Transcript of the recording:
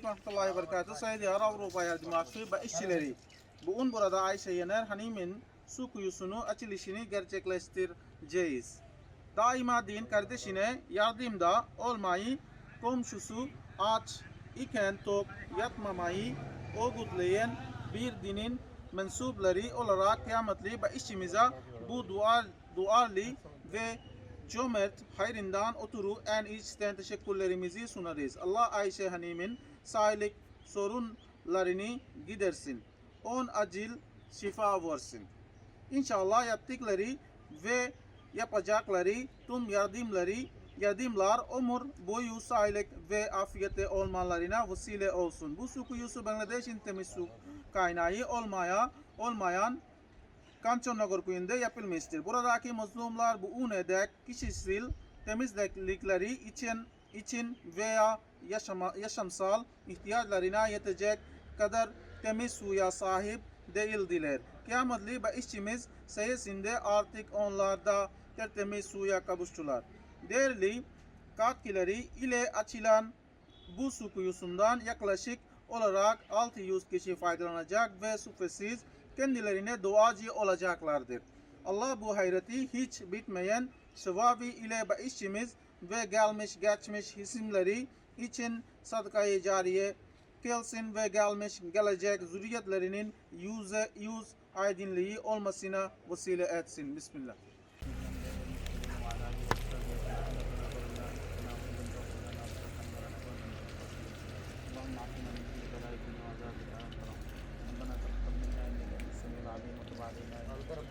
rahmetullahi ve berekatuhu. Saudi Avrupa Yardımcısı ve işçileri. Bugün burada Ayşe Yener Hanım'ın su kuyusunu açılışını gerçekleştireceğiz. Daima din kardeşine yardımda olmayı, komşusu aç iken tok yatmamayı örgütleyen bir dinin mensupları olarak kıyametli ve işçimize bu dual, duarlı ve cömert hayrından oturu en içten teşekkürlerimizi sunarız. Allah Ayşe Hanım'ın sağlık sorunlarını gidersin. On acil şifa versin. İnşallah yaptıkları ve yapacakları tüm yardımları yardımlar ömür boyu sağlık ve afiyette olmalarına vesile olsun. Bu su kuyusu Bangladeş'in temiz su kaynağı olmaya olmayan Kanchannagar köyünde yapılmıştır. Buradaki mazlumlar bu UNE'de kişisel temizlikleri için için veya yaşama, yaşamsal ihtiyaçlarına yetecek kadar temiz suya sahip değildiler. Kıyametli ve işçimiz sayesinde artık onlar da tertemiz suya kavuştular. Değerli katkıları ile açılan bu su kuyusundan yaklaşık olarak 600 kişi faydalanacak ve şüphesiz kendilerine duacı olacaklardır. Allah bu hayreti hiç bitmeyen sevabı ile işçimiz ve gelmiş geçmiş isimleri için sadakayı cariye kılsın ve gelmiş gelecek zürriyetlerinin yüze yüz aydınlığı olmasına vesile etsin. Bismillah. اللهم اعطنا من كل بلاء الدنيا وعذاب الاخره ربنا تقبل منا انك انت السميع परत